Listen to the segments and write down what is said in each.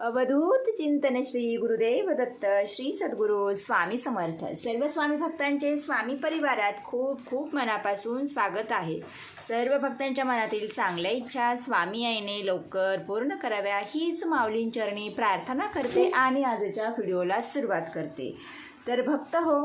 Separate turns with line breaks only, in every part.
अवधूत चिंतन श्री गुरुदेव दत्त श्री सद्गुरू स्वामी समर्थ. सर्व स्वामी भक्तांचे स्वामी परिवारात खूप खूप मनापासून स्वागत आहे. सर्व भक्तांच्या मनातील चांगल्या इच्छा स्वामी आईने लवकर पूर्ण कराव्या हीच माऊलींचरणी प्रार्थना करते आणि आजच्या व्हिडिओला सुरुवात करते. तर भक्त हो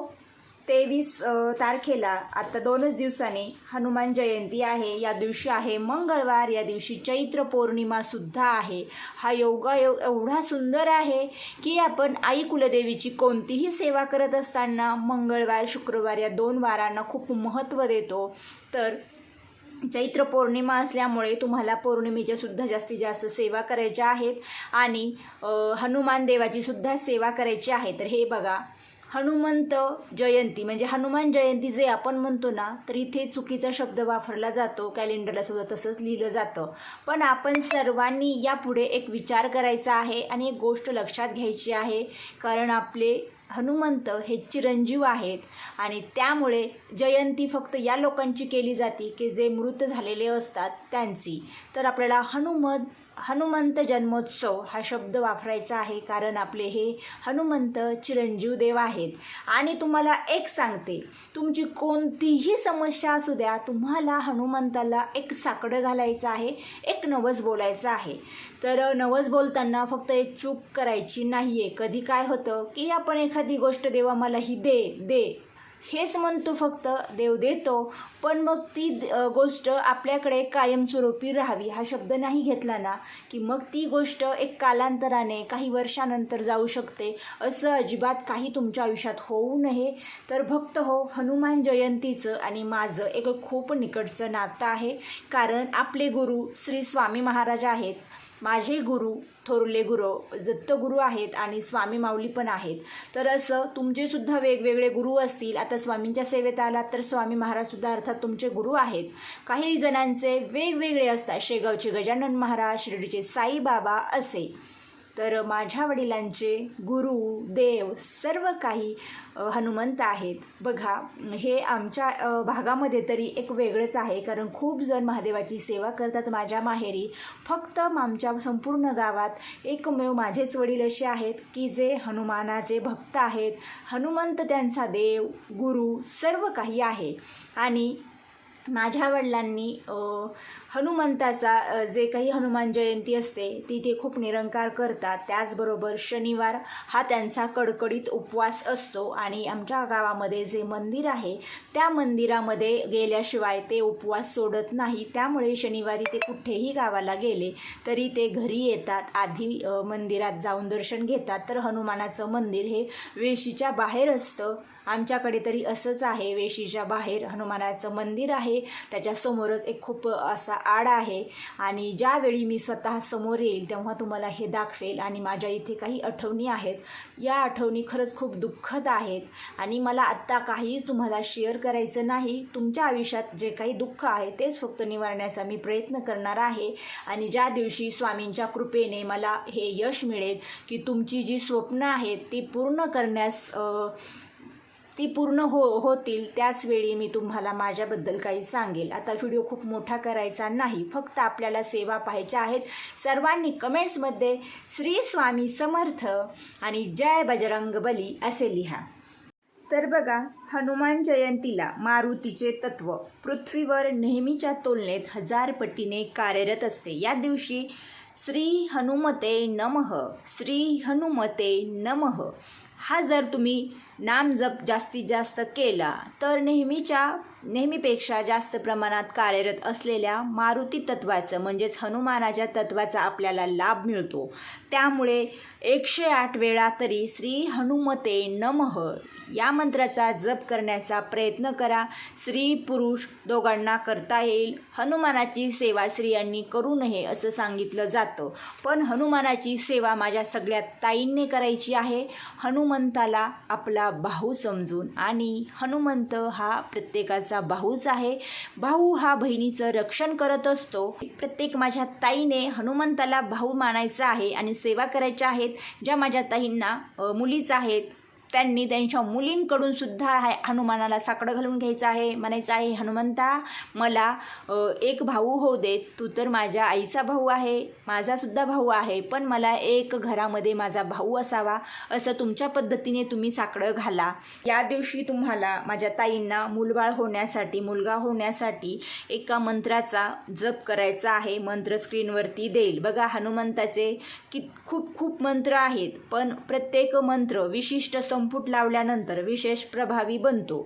तेवीस तारखेला आता दोनच दिवसांनी हनुमान जयंती आहे या दिवशी आहे मंगळवार या दिवशी चैत्र पौर्णिमासुद्धा आहे. हा योगा योग एवढा सुंदर आहे की आपण आई कुलदेवीची कोणतीही सेवा करत असताना मंगळवार शुक्रवार या दोन वारांना खूप महत्त्व देतो. तर चैत्र पौर्णिमा असल्यामुळे तुम्हाला पौर्णिमेच्या सुद्धा जास्तीत जास्त सेवा करायच्या आहेत आणि हनुमान देवाची सुद्धा सेवा करायची आहे. तर हे बघा हनुमंत जयंती म्हणजे हनुमान जयंती जे आपण म्हणतो ना तर इथे चुकीचा शब्द वापरला जातो कॅलेंडरला सुद्धा तसंच लिहिलं जातं. पण आपण सर्वांनी यापुढे एक विचार करायचा आहे आणि एक गोष्ट लक्षात घ्यायची आहे कारण आपले हनुमंत हे चिरंजीव आहेत आणि त्यामुळे जयंती फक्त या लोकांची केली जाते की जे मृत झालेले असतात त्यांची. तर आपल्याला हनुमत हनुमंत जन्मोत्सव हा शब्द वापरायचा आहे कारण आपले हे हनुमंत चिरंजीव देव आहेत. आणि तुम्हाला एक सांगते तुमची कोणतीही समस्या असू द्या तुम्हाला हनुमंताला एक साकडं घालायचं आहे एक नवस बोलायचं आहे. तर नवस बोलताना फक्त एक चूक करायची नाही आहे कधी काय होतं की आपण एखादी गोष्ट देवा मला ही दे दे. हेच म्हणतो फक्त देव देतो. पण मग ती गोष्ट आपल्याकडे कायमस्वरूपी राहावी हा शब्द नाही घेतला ना की मग ती गोष्ट एक कालांतराने काही वर्षानंतर जाऊ शकते असं अजिबात काही तुमच्या आयुष्यात होऊ नये. तर भक्त हो हनुमान जयंतीचं आणि माझं एक खूप निकटचं नातं आहे. कारण आपले गुरु श्री स्वामी महाराज आहेत. माझे गुरु थोरले गुरु दत्तगुरू आहेत आणि स्वामी माऊली पण आहेत. तर असं तुमचेसुद्धा वेगवेगळे गुरु असतील. आता स्वामींच्या सेवेत आलात तर स्वामी महाराजसुद्धा अर्थात तुमचे गुरु आहेत. काही जणांचे वेगवेगळे असतात. शेगावचे गजानन महाराज शिर्डीचे साईबाबा असे. तर माझ्या वडिलांचे गुरु देव सर्व काही हनुमंत आहेत. बघा हे आमच्या भागामध्ये तरी एक वेगळंच आहे कारण खूप जण महादेवाची सेवा करतात माझ्या माहेरी. फक्त आमच्या संपूर्ण गावात एकमेव माझेच वडील असे आहेत की जे हनुमानाचे भक्त आहेत. हनुमंत त्यांचा देव गुरु सर्व काही आहे. आणि माझ्या वडिलांनी हनुमंताचा जे काही हनुमान जयंती असते ती ते खूप निरंकार करतात. त्याचबरोबर शनिवार हा त्यांचा कडकडीत उपवास असतो आणि आमच्या गावामध्ये जे मंदिर आहे त्या मंदिरामध्ये गेल्याशिवाय ते उपवास सोडत नाही. त्यामुळे शनिवारी ते कुठेही गावाला गेले तरी ते घरी येतात आधी मंदिरात जाऊन दर्शन घेतात. तर हनुमानाचं मंदिर हे वेशीच्या बाहेर असतं. आमच्याकडे तरी असंच आहे वेशीच्या बाहेर हनुमानाचं मंदिर आहे. त्याच्यासमोरच एक खूप असा आड आहे आणि ज्यावेळी मी स्वतः समोर येईल तेव्हा तुम्हाला हे दाखवेल आणि माझ्या इथे काही आठवणी आहेत. या आठवणी खरंच खूप दुःखद आहेत आणि मला आत्ता काहीच तुम्हाला शेअर करायचं नाही. तुमच्या आयुष्यात जे काही दुःख आहे तेच फक्त निवारण्याचा मी प्रयत्न करणार आहे आणि ज्या दिवशी स्वामींच्या कृपेने मला हे यश मिळेल की तुमची जी स्वप्न आहेत ती पूर्ण करण्यास ती पूर्ण हो होतील त्याच वेळी मी तुम्हाला माझ्याबद्दल काही सांगेल. आता व्हिडिओ खूप मोठा करायचा नाही फक्त आपल्याला सेवा पाहायच्या आहेत. सर्वांनी कमेंट्समध्ये श्री स्वामी समर्थ आणि जय बजरंग बली असे लिहा. तर बघा हनुमान जयंतीला मारुतीचे तत्व. पृथ्वीवर नेहमीच्या तुलनेत हजार पटीने कार्यरत असते. या दिवशी श्री हनुमते नमः. श्री हनुमते नमः. हा जर तुम्ही नाम जप जास्तीत जास्त केला तर नेहमीच्या नेहमीपेक्षा जास्त प्रमाणात कार्यरत असलेल्या मारुती तत्वाचं म्हणजेच हनुमानाच्या तत्वाचा आपल्याला लाभ मिळतो. त्यामुळे एकशे आठ वेळा तरी श्री हनुमते नमः या मंत्राचा जप करण्याचा प्रयत्न करा. स्त्री पुरुष दोघांना करता येईल. हनुमानाची सेवा स्त्रियांनी करू नये असं सांगितलं जातं. पण हनुमानाची सेवा माझ्या सगळ्या ताईंनी करायची आहे. हनुमंताला आपला भाऊ समजून. आणि हनुमंत हा प्रत्येकाचा भाऊच आहे. भाऊ हा बहिणीचं रक्षण करत असतो. प्रत्येक माझ्या ताईने हनुमंताला भाऊ मानायचा आहे आणि सेवा करायच्या आहेत. ज्या माझ्या ताईंना मुलीच आहेत त्यांनी त्यांच्या मुलींकडून सुद्धा हा- हनुमानाला साकडं घालून घ्यायचं आहे. म्हणायचं आहे हनुमंता मला एक भाऊ होऊ देत तू तर माझ्या आईचा भाऊ आहे. माझासुद्धा भाऊ आहे. पण मला एक घरामध्ये माझा भाऊ असावा. असं तुमच्या पद्धतीने तुम्ही साकडं घाला. या दिवशी तुम्हाला माझ्या ताईंना मुलबाळ होण्यासाठी मुलगा होण्यासाठी एका मंत्राचा जप करायचा आहे. मंत्र स्क्रीनवरती देईल. बघा हनुमंताचे की खूप खूप मंत्र आहेत. पण प्रत्येक मंत्र विशिष्ट संपुट लावल्यानंतर विशेष प्रभावी बनतो.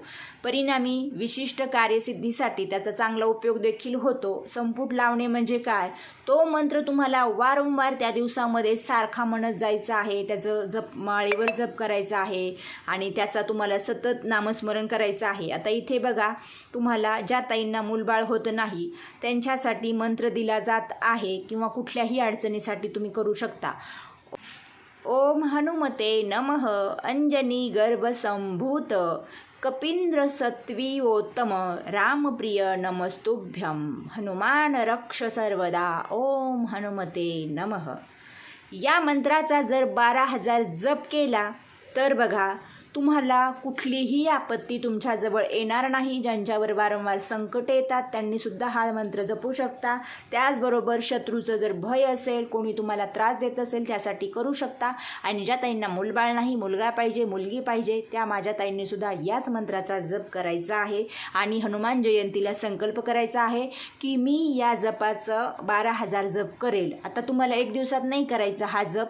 परिणामी विशिष्ट कार्यसिद्धीसाठी त्याचा चांगला उपयोग देखील होतो. संपुट लावणे म्हणजे काय? तो मंत्र तुम्हाला वारंवार त्या दिवसामध्ये सारखा म्हणत जायचा आहे. त्याचं जप माळेवर जप करायचं आहे आणि त्याचा तुम्हाला सतत नामस्मरण करायचं आहे. आता इथे बघा तुम्हाला ज्या ताईंना मूलबाळ होत नाही त्यांच्यासाठी मंत्र दिला जात आहे किंवा कुठल्याही अडचणीसाठी तुम्ही करू शकता. ओम हनुमते नमः अंजनी गर्भसंभूत कपिंद्र सत्वीवोत्तम रामप्रिय नमस्तुभ्यं हनुमान रक्ष सर्वदा ओम हनुमते नमः। या मंत्राचा जर बारा हजार जप केला तर बघा तुम्हाला कुठलीही आपत्ती तुमच्याजवळ येणार नाही ज्यांच्यावर वारंवार संकटे येतात त्यांनीसुद्धा हा मंत्र जपू शकता. त्याचबरोबर शत्रूचं जर भय असेल कोणी तुम्हाला त्रास देत असेल त्यासाठी करू शकता. आणि ज्या ताईंना मुलबाळ नाही मुलगा पाहिजे मुलगी पाहिजे त्या माझ्या ताईंनीसुद्धा याच मंत्राचा जप करायचा आहे. आणि हनुमान जयंतीला संकल्प करायचा आहे की मी या जपाचं बारा हजार जप करेल. आता तुम्हाला एक दिवसात नाही करायचा हा जप.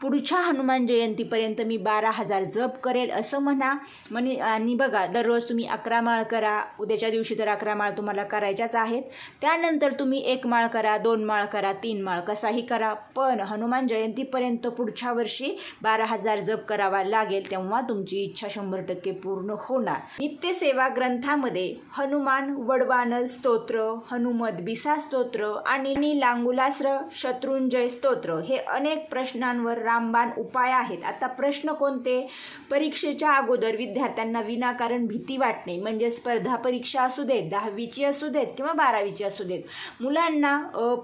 पुढच्या हनुमान जयंतीपर्यंत मी बारा हजार जप करेल असं म्हणा. म्हणे आणि बघा दररोज तुम्ही अकरा माळ करा. उद्याच्या दिवशी तर अकरा माळ तुम्हाला करायच्याच आहेत. त्यानंतर तुम्ही एक माळ करा दोन माळ करा तीन माळ कसाही करा. पण हनुमान जयंतीपर्यंत पुढच्या वर्षी बारा हजार जप करावा लागेल तेव्हा तुमची इच्छा शंभर टक्के पूर्ण होणार. नित्यसेवा ग्रंथामध्ये हनुमान वडवानल स्तोत्र हनुमद बिसा स्तोत्र आणि लांगुलास्र शत्रुंजय स्तोत्र हे अनेक प्रश्नांवर रामबाण उपाय आहेत. आता प्रश्न कोणते? परीक्षेच्या अगोदर विद्यार्थ्यांना विनाकारण भीती वाटणे म्हणजे स्पर्धा परीक्षा असू देत दहावीची असू देत किंवा बारावीची असू देत. मुलांना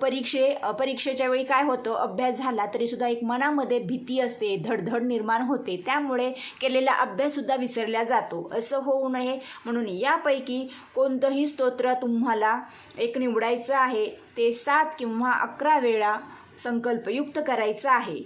परीक्षे परीक्षेच्या वेळी काय होतं? अभ्यास झाला तरी सुद्धा एक मनामध्ये भीती असते धडधड निर्माण होते. त्यामुळे केलेला अभ्याससुद्धा विसरला जातो. असं होऊ नये म्हणून यापैकी कोणतंही स्तोत्र तुम्हाला एक निवडायचं आहे ते सात किंवा अकरा वेळा संकल्पयुक्त करायचं आहे.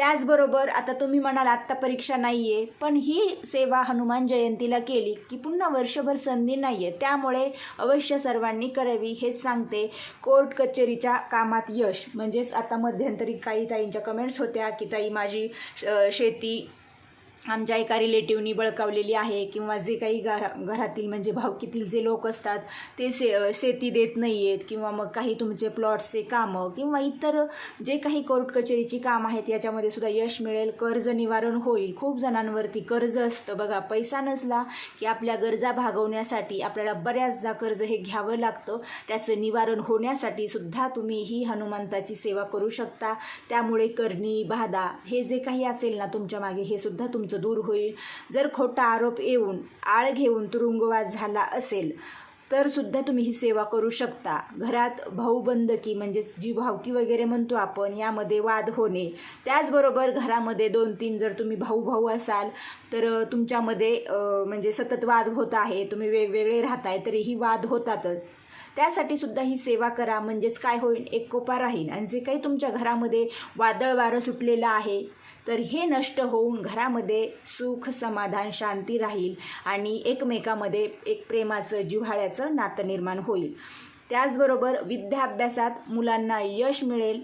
त्याचबरोबर आता तुम्ही म्हणाल आत्ता परीक्षा नाही आहे पण ही सेवा हनुमान जयंतीला केली की पुन्हा वर्षभर संधी नाही आहे त्यामुळे अवश्य सर्वांनी करावी हेच सांगते कोर्ट कचेरीच्या कामात यश. म्हणजेच आता मध्यंतरी काही ताईंच्या कमेंट्स होत्या की ताई माझी शेती आमच्या एका रिलेटिव्हनी बळकावलेली आहे किंवा जे काही घरा घरातील म्हणजे भावकीतील जे लोक असतात ते से शेती देत नाही आहेत किंवा मग काही तुमचे प्लॉट्सचे कामं किंवा इतर जे काही कोर्ट कचेरीची कामं आहेत याच्यामध्ये सुद्धा यश मिळेल कर्ज निवारण होईल. खूप जणांवरती कर्ज असतं. बघा पैसा नसला की आपल्या गरजा भागवण्यासाठी आपल्याला बऱ्याचदा कर्ज हे घ्यावं लागतं. त्याचं निवारण होण्यासाठी सुद्धा तुम्ही ही हनुमंताची सेवा करू शकता. त्यामुळे करणी बाधा हे जे काही असेल ना तुमच्या मागे हे सुद्धा तुमचं दूर होईल. जर खोटा आरोप येऊन आळ घेऊन तुरुंगवास झाला असेल तर सुद्धा तुम्ही ही सेवा करू शकता. घरात भाऊबंदकी म्हणजेच जी भावकी वगैरे म्हणतो आपण यामध्ये वाद होणे. त्याचबरोबर घरामध्ये दोन तीन जर तुम्ही भाऊ भाऊ असाल तर तुमच्यामध्ये म्हणजे सतत वाद होत आहे. तुम्ही वेगवेगळे राहताय तरीही वाद होतातच. त्यासाठी सुद्धा ही सेवा करा. म्हणजेच काय होईल? एक कोपा राहील. आणि जे काही तुमच्या घरामध्ये वादळ वारं सुटलेलं आहे तर हे नष्ट होऊन घरामध्ये सुख समाधान शांती राहील आणि एकमेकामध्ये एक प्रेमाचं जिव्हाळ्याचं नातं निर्माण होईल. त्याचबरोबर विद्याभ्यासात मुलांना यश मिळेल.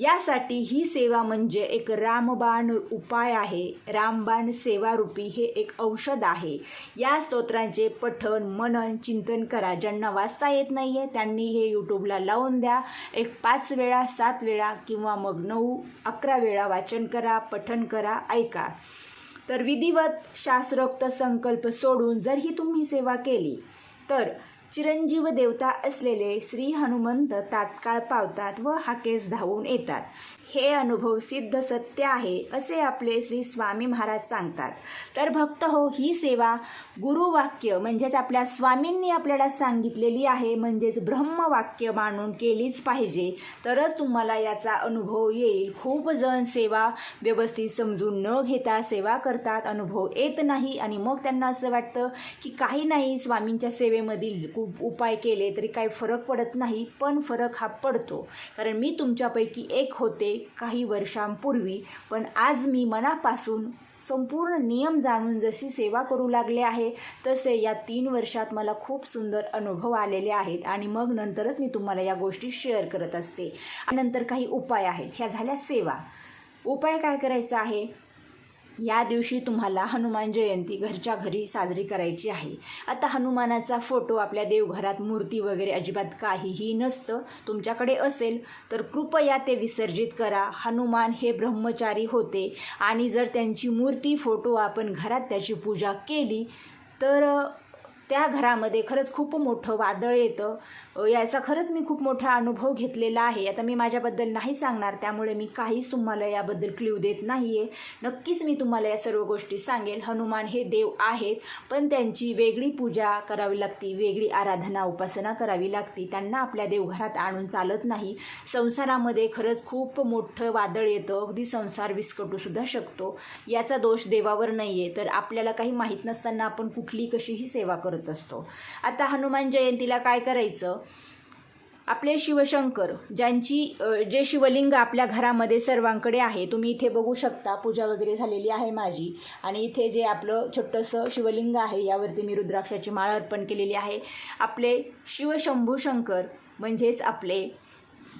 यासाठी ही सेवा म्हणजे एक रामबाण उपाय आहे. रामबाण सेवारूपी हे एक औषध आहे. या स्तोत्रांचे पठण मनन चिंतन करा. ज्यांना वाचता येत नाही आहे त्यांनी हे यूट्यूबला लावून द्या. एक पाच वेळा सात वेळा किंवा मग नऊ अकरा वेळा वाचन करा पठण करा ऐका. तर विधिवत शास्त्रोक्त संकल्प सोडून जर ही तुम्ही सेवा केली तर चिरंजीव देवता असलेले श्री हनुमंत तात्काळ पावतात व हाकेस धावून येतात. हे अनुभव सिद्ध सत्य आहे असे आपले श्री स्वामी महाराज सांगतात. तर भक्त हो ही सेवा गुरुवाक्य म्हणजेच आपल्या स्वामींनी आपल्याला सांगितलेली आहे म्हणजेच ब्रह्मवाक्य मानून केलीच पाहिजे. तरच तुम्हाला याचा अनुभव येईल. खूप जण सेवा व्यवस्थित समजून न घेता सेवा करतात अनुभव येत नाही. आणि मग त्यांना असं वाटतं की काही नाही स्वामींच्या सेवेमधील खूप उपाय केले तरी काही फरक पडत नाही पण फरक हा पडतो. कारण मी तुमच्यापैकी एक होते काही वर्षांपूर्वी. पण आज मी मनापासून संपूर्ण नियम जाणून जशी सेवा करू लागले आहे तसे या तीन वर्षात मला खूप सुंदर अनुभव आलेले आहेत आणि मग नंतरच मी तुम्हाला या गोष्टी शेअर करत असते. नंतर काही उपाय आहेत. ह्या झाल्या सेवा. उपाय काय करायचा आहे? या दिवशी तुम्हाला हनुमान जयंती घरच्या घरी साजरी करायची आहे. आता हनुमानाचा फोटो आपल्या देवघरात मूर्ती वगैरे अजिबात काहीही नसतं तुमच्याकडे असेल तर कृपया ते विसर्जित करा. हनुमान हे ब्रह्मचारी होते आणि जर त्यांची मूर्ती फोटो आपण घरात त्याची पूजा केली तर त्या घरामध्ये खरंच खूप मोठं वादळ येतं. याचा खरंच मी खूप मोठा अनुभव घेतलेला आहे. आता मी माझ्याबद्दल नाही सांगणार त्यामुळे मी काहीच तुम्हाला याबद्दल क्ल्यू देत नाही आहे नक्कीच मी तुम्हाला या सर्व गोष्टी सांगेल. हनुमान हे देव आहेत पण त्यांची वेगळी पूजा करावी लागती वेगळी आराधना उपासना करावी लागती. त्यांना आपल्या देवघरात आणून चालत नाही. संसारामध्ये खरंच खूप मोठं वादळ येतं. अगदी संसार विस्कटूसुद्धा शकतो. याचा दोष देवावर नाही आहे तर आपल्याला काही माहीत नसताना आपण कुठली कशीही सेवा करतो. असतो. आता हनुमान जयंतीला काय करायचं? आपले शिवशंकर ज्यांची जे शिवलिंग आपल्या घरामध्ये सर्वांकडे आहे तुम्ही इथे बघू शकता पूजा वगैरे झालेली आहे माझी. आणि इथे जे आपलं छोटंसं शिवलिंग आहे यावरती मी रुद्राक्षाची माळ अर्पण केलेली आहे. आपले शिवशंभू शंकर म्हणजेच आपले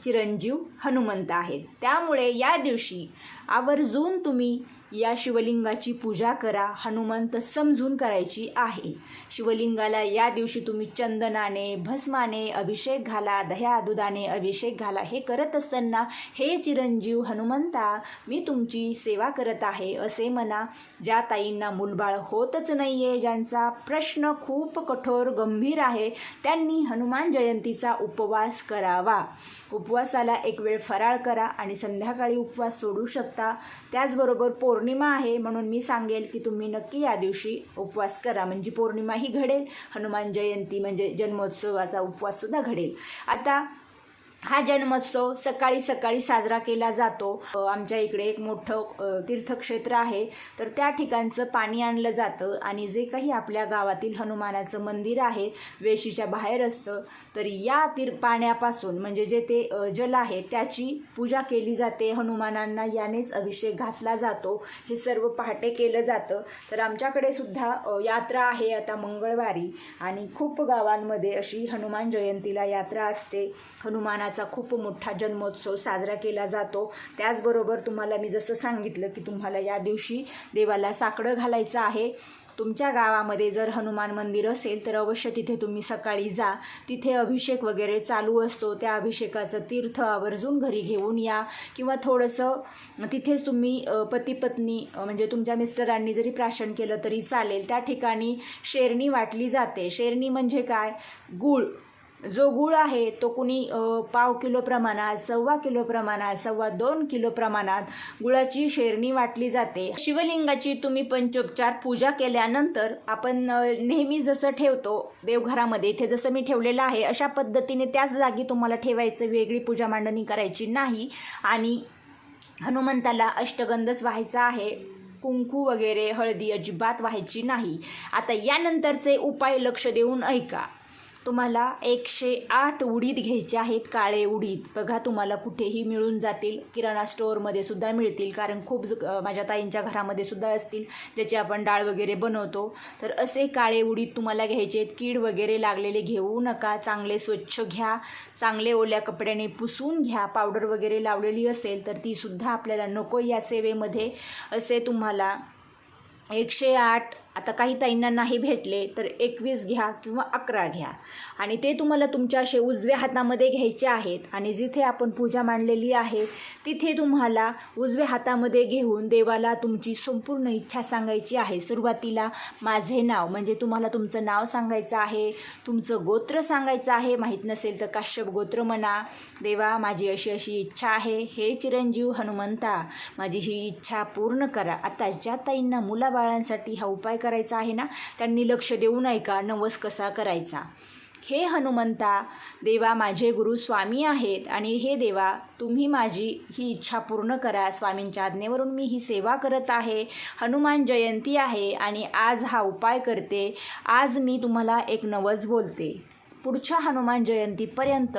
चिरंजीव हनुमंत आहेत. त्यामुळे या दिवशी आवर्जून तुम्ही या शिवलिंगाची पूजा करा हनुमंत समजून करायची आहे. शिवलिंगाला या दिवशी तुम्ही चंदनाने भस्माने अभिषेक घाला दह्या दुधाने अभिषेक घाला. हे करत असताना हे चिरंजीव हनुमंता मी तुमची सेवा करत आहे. असे म्हणा ज्या ताईंना मूलबाळ होतच नाही आहे ज्यांचा प्रश्न खूप कठोर गंभीर आहे त्यांनी हनुमान जयंतीचा उपवास करावा. उपवासाला एक वेळ फराळ करा आणि संध्याकाळी उपवास सोडू शकता. त्याचबरोबर पौर्णिमा आहे म्हणून मी सांगेल की तुम्ही नक्की या दिवशी उपवास करा. म्हणजे पौर्णिमाही घडेल हनुमान जयंती म्हणजे जन्मोत्सवाचा उपवाससुद्धा घडेल. आता हा जन्मोत्सव सकाळी सकाळी साजरा केला जातो. आमच्या इकडे एक मोठं तीर्थक्षेत्र आहे. तर त्या ठिकाणचं पाणी आणलं जातं आणि जे काही आपल्या गावातील हनुमानाचं मंदिर आहे वेशीच्या बाहेर असतं. तर या तीर पाण्यापासून म्हणजे जे ते जल आहे त्याची पूजा केली जाते. हनुमानांना यानेच अभिषेक घातला जातो. हे सर्व पहाटे केलं जातं. तर आमच्याकडे सुद्धा यात्रा आहे आता मंगळवारी. आणि खूप गावांमध्ये अशी हनुमान जयंतीला यात्रा असते. हनुमाना हनुमानाचा खूप मोठा जन्मोत्सव साजरा केला जातो. त्याचबरोबर तुम्हाला मी जसं सांगितलं की तुम्हाला या दिवशी देवाला साकडं घालायचं आहे. तुमच्या गावामध्ये जर हनुमान मंदिर असेल तर अवश्य तिथे तुम्ही सकाळी जा. तिथे अभिषेक वगैरे चालू असतो. त्या अभिषेकाचं तीर्थ आवर्जून घरी घेऊन या. किंवा थोडंसं तिथेच तुम्ही पतीपत्नी पती पत्नी म्हणजे तुमच्या मिस्टरांनी जरी प्राशन केलं तरी चालेल. त्या ठिकाणी शेरणी वाटली जाते. शेरणी म्हणजे काय? गूळ. जो गूळ आहे तो कुणी पाव किलो प्रमाणात सव्वा किलो प्रमाणात सव्वा दोन किलो प्रमाणात गुळाची शेरणी वाटली जाते. शिवलिंगाची तुम्ही पंचोपचार पूजा केल्यानंतर आपण नेहमी जसं ठेवतो देवघरामध्ये इथे जसं मी ठेवलेलं आहे अशा पद्धतीने त्याच जागी तुम्हाला ठेवायचं वेगळी पूजा मांडणी करायची नाही. आणि हनुमंताला अष्टगंधच व्हायचा आहे कुंकू वगैरे हळदी अजिबात व्हायची नाही. आता यानंतरचे उपाय लक्ष देऊन ऐका. तुम्हाला एकशे आठ उडीद घ्यायचे आहेत काळे उडीद. बघा तुम्हाला कुठेही मिळून जातील. किराणा स्टोअरमध्ये सुद्धा मिळतील कारण खूप ज- माझ्या ताईंच्या घरामध्ये सुद्धा असतील ज्याची आपण डाळ वगैरे बनवतो. तर असे काळे उडीद तुम्हाला घ्यायचे आहेत. कीड वगैरे लागलेले घेऊ नका. चांगले स्वच्छ घ्या. चांगले ओल्या कपड्याने पुसून घ्या. पावडर वगैरे लावलेली असेल तर तीसुद्धा आपल्याला नको या सेवेमध्ये. असे तुम्हाला एकशे आठ आता काही ताईंना नाही भेटले तर एकवीस घ्या किंवा अकरा घ्या. आणि ते तुम्हाला तुमच्या असे उजव्या हातामध्ये घ्यायचे आहेत. आणि जिथे आपण पूजा मांडलेली आहे तिथे तुम्हाला उजव्या हातामध्ये घेऊन देवाला तुमची संपूर्ण इच्छा सांगायची आहे. सुरुवातीला माझे नाव म्हणजे तुम्हाला तुमचं नाव सांगायचं आहे तुमचं गोत्र सांगायचं आहे. माहीत नसेल तर काश्यप गोत्र म्हणा देवा माझी अशी अशी इच्छा आहे. हे चिरंजीव हनुमंता माझी ही इच्छा पूर्ण करा. आता ज्या ताईंना मुलाबाळांसाठी हा उपाय करायचा आहे ना त्यांनी लक्ष देऊ नये का नवस कसा करायचा? हे हनुमंता देवा माझे गुरु स्वामी आहेत आणि हे देवा तुम्ही माझी ही इच्छा पूर्ण करा. स्वामींच्या आज्ञेवरून मी ही सेवा करत आहे. हनुमान जयंती आहे आणि आज हा उपाय करते. आज मी तुम्हाला एक नवस बोलते. पुढच्या हनुमान जयंतीपर्यंत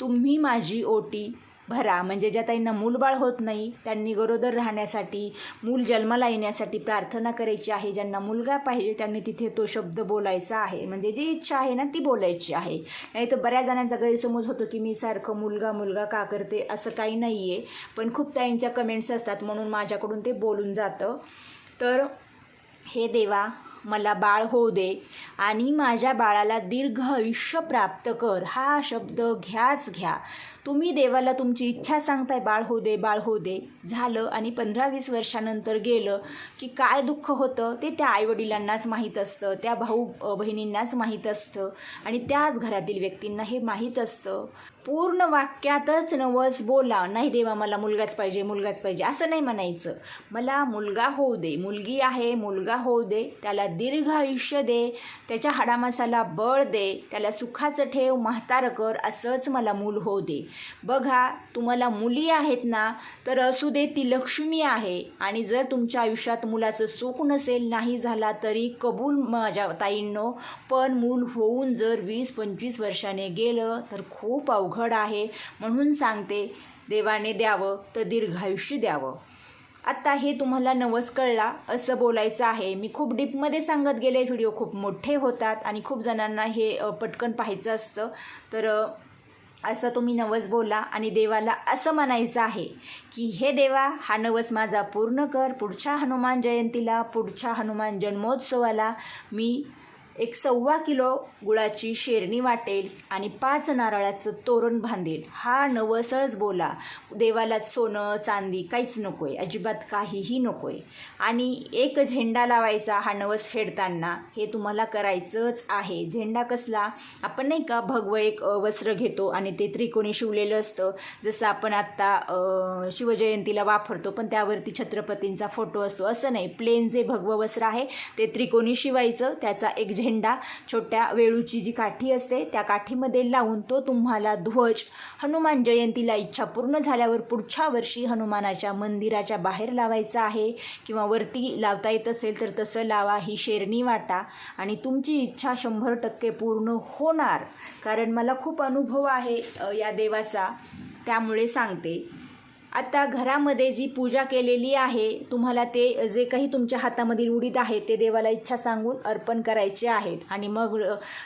तुम्ही माझी ओटी भरा. म्हणजे ज्या ताईंना मूलबाळ होत नाही त्यांनी गरोदर राहण्यासाठी मूल जन्माला येण्यासाठी प्रार्थना करायची आहे. ज्यांना मुलगा पाहिजे त्यांनी तिथे तो शब्द बोलायचा आहे. म्हणजे जी इच्छा आहे ना ती बोलायची आहे. नाही तर बऱ्याच जणांचा गैरसमज होतो की मी सारखं मुलगा मुलगा का करते असं काही नाही आहे पण खूप ताईंच्या कमेंट्स असतात म्हणून माझ्याकडून ते बोलून जातं. तर हे देवा मला बाळ होऊ दे आणि माझ्या बाळाला दीर्घ आयुष्य प्राप्त कर. हा शब्द घ्याच घ्या. तुम्ही देवाला तुमची इच्छा सांगताय बाळ होऊ दे बाळ होऊ दे. झालं आणि पंधरा वीस वर्षानंतर गेलं की काय दुःख होतं ते त्या आईवडिलांनाच माहीत असतं त्या भाऊ बहिणींनाच माहीत असतं आणि त्याच घरातील व्यक्तींना हे माहीत असतं. पूर्ण वाक्यातच नवस बोला. नाही देवा मला मुलगाच पाहिजे मुलगाच पाहिजे. असं नाही म्हणायचं. मला मुलगा होऊ दे मुलगी आहे मुलगा होऊ दे त्याला दीर्घ आयुष्य दे त्याच्या हाडामासाला बळ दे त्याला सुखाचं ठेव म्हातार कर असंच मला मूल होऊ दे. बघा तुम्हाला मुली आहेत ना तर असू दे ती लक्ष्मी आहे. आणि जर तुमच्या आयुष्यात मुलाचं सुख नसेल नाही झाला तरी कबूल माझ्या ताईंनो. पण मूल होऊन जर वीस पंचवीस वर्षाने गेलं तर खूप अवघड आहे म्हणून सांगते देवाने द्यावं तर दीर्घायुष्य द्यावं. आत्ता हे तुम्हाला नवस कळला असं बोलायचं आहे. मी खूप डीपमध्ये सांगत गेले व्हिडिओ खूप मोठे होतात आणि खूप जणांना हे पटकन पाहायचं असतं. तर असं तुम्ही नवस बोला आणि देवाला असं म्हणायचं आहे की हे देवा हा नवस माझा पूर्ण कर. पुढच्या हनुमान जयंतीला पुढच्या हनुमान जन्मोत्सवाला मी एक सव्वा किलो गुळाची शेरणी वाटेल आणि पाच नारळाचं तोरण बांधेल. हा नवसच बोला. देवाला सोनं चांदी काहीच नको आहे अजिबात काहीही नको आहे आणि एक झेंडा लावायचा हा नवस फेडताना हे तुम्हाला करायचंच आहे. झेंडा कसला? आपण नाही का भगवं एक वस्त्र घेतो आणि ते त्रिकोणी शिवलेलं असतं. जसं आपण आत्ता शिवजयंतीला वापरतो पण त्यावरती छत्रपतींचा फोटो असतो. असं नाही. प्लेन जे भगवं वस्त्र आहे ते त्रिकोणी शिवायचं. त्याचा एक झेंडा छोट्या वेळूची जी काठी असते त्या काठीमध्ये लावून तो तुम्हाला ध्वज हनुमान जयंतीला इच्छा पूर्ण झाल्यावर पुढच्या वर्षी हनुमानाच्या मंदिराच्या बाहेर लावायचा आहे किंवा वरती लावता येत असेल तर तसं लावा ही शेरणी वाटा. आणि तुमची इच्छा शंभर टक्के पूर्ण होणार. कारण मला खूप अनुभव आहे या देवाचा. त्यामुळे सांगते. आता घरामध्ये जी पूजा केलेली आहे तुम्हाला ते जे काही तुमच्या हातामधील उडीद आहे ते देवाला इच्छा सांगून अर्पण करायचे आहेत. आणि मग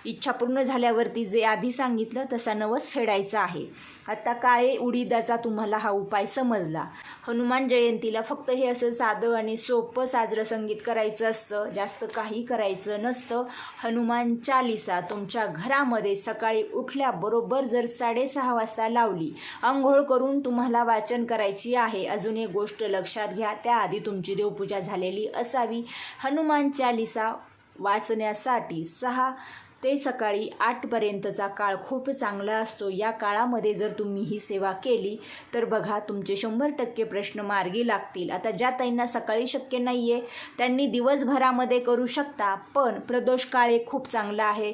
इच्छा पूर्ण झाल्यावरती जे आधी सांगितलं तसा नवस फेडायचा आहे. आता काळे उडीदाचा तुम्हाला हा उपाय समजला. हनुमान जयंतीला फक्त हे असं साधं आणि सोपं साजरं संगीत करायचं असतं. जास्त काही करायचं नसतं. हनुमान चालिसा तुमच्या घरामध्ये सकाळी उठल्याबरोबर जर साडेसहा वाजता लावली आंघोळ करून तुम्हाला वाचन करायची आहे. अजून एक गोष्ट लक्षात घ्या त्याआधी तुमची देवपूजा झालेली असावी. हनुमान चालिसा वाचण्यासाठी सहा ते सकाळी आठपर्यंतचा काळ खूप चांगला असतो. या काळामध्ये जर तुम्ही ही सेवा केली तर बघा तुमचे शंभर टक्के प्रश्न मार्गी लागतील. आता ज्या ताईंना सकाळी शक्य नाही आहे त्यांनी दिवसभरामध्ये करू शकता पण प्रदोष काळ एक खूप चांगला आहे.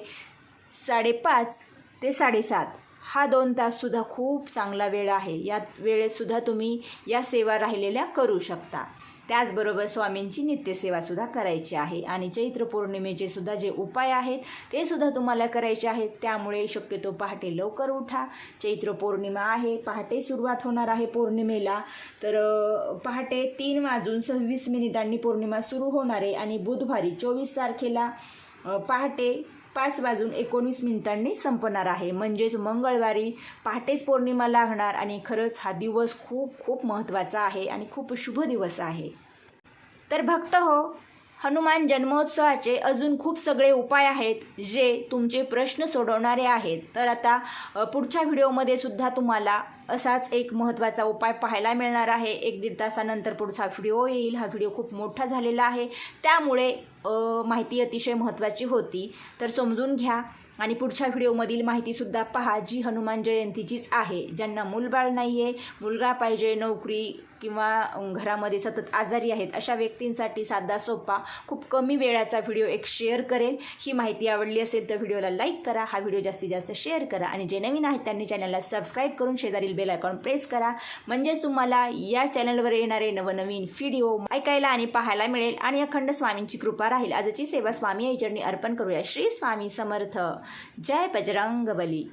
साडेपाच ते साडेसात हा दोन ताससुद्धा खूप चांगला वेळ आहे. या वेळेतसुद्धा तुम्ही या सेवा राहिलेल्या करू शकता. त्याचबरोबर स्वामींची नित्यसेवासुद्धा करायची आहे आणि चैत्र पौर्णिमेचे सुद्धा जे उपाय आहेत ते सुद्धा तुम्हाला करायचे आहेत. त्यामुळे शक्यतो पहाटे लवकर उठा. चैत्र पौर्णिमा आहे पहाटे सुरुवात होणार आहे पौर्णिमेला. तर पहाटे तीन वाजून सव्वीस मिनिटांनी पौर्णिमा सुरू होणार आहे आणि बुधवारी चोवीस तारखेला पहाटे पाच वाजून एकोणीस मिनिटांनी संपणार आहे. म्हणजेच मंगळवारी पहाटेच पौर्णिमा लागणार आणि खरंच हा दिवस खूप खूप महत्त्वाचा आहे आणि खूप शुभ दिवस आहे. तर भक्त हो हनुमान जन्मोत्सवाचे अजून खूप सगळे उपाय आहेत जे तुमचे प्रश्न सोडवणारे आहेत. तर आता पुढच्या व्हिडिओमध्ये सुद्धा तुम्हाला असाच एक महत्त्वाचा उपाय पाहायला मिळणार आहे. एक दीड तासानंतर पुढचा व्हिडिओ येईल. हा व्हिडिओ खूप मोठा झालेला आहे. त्यामुळे माहिती अतिशय महत्त्वाची होती. तर समजून घ्या. आणि पुढच्या व्हिडिओमधील माहितीसुद्धा पहा जी हनुमान जयंतीचीच आहे ज्यांना मूलबाळ नाही आहे मुलगा पाहिजे नोकरी किंवा घरामध्ये सतत आजारी आहेत अशा व्यक्तींसाठी साधा सोपा खूप कमी वेळाचा व्हिडिओ एक शेअर करेल. ही माहिती आवडली असेल तर व्हिडिओला लाईक करा हा व्हिडिओ जास्तीत जास्त शेअर करा आणि जे नवीन आहेत त्यांनी चॅनलला सबस्क्राईब करून शेजारील बेल आयकॉन प्रेस करा. म्हणजेच तुम्हाला या चॅनलवर येणारे नवनवीन व्हिडिओ ऐकायला आणि पाहायला मिळेल. आणि अखंड स्वामींची कृपा राहील. आजची सेवा स्वामी आई अर्पण करूया. श्री स्वामी समर्थ. जय बजरंग बली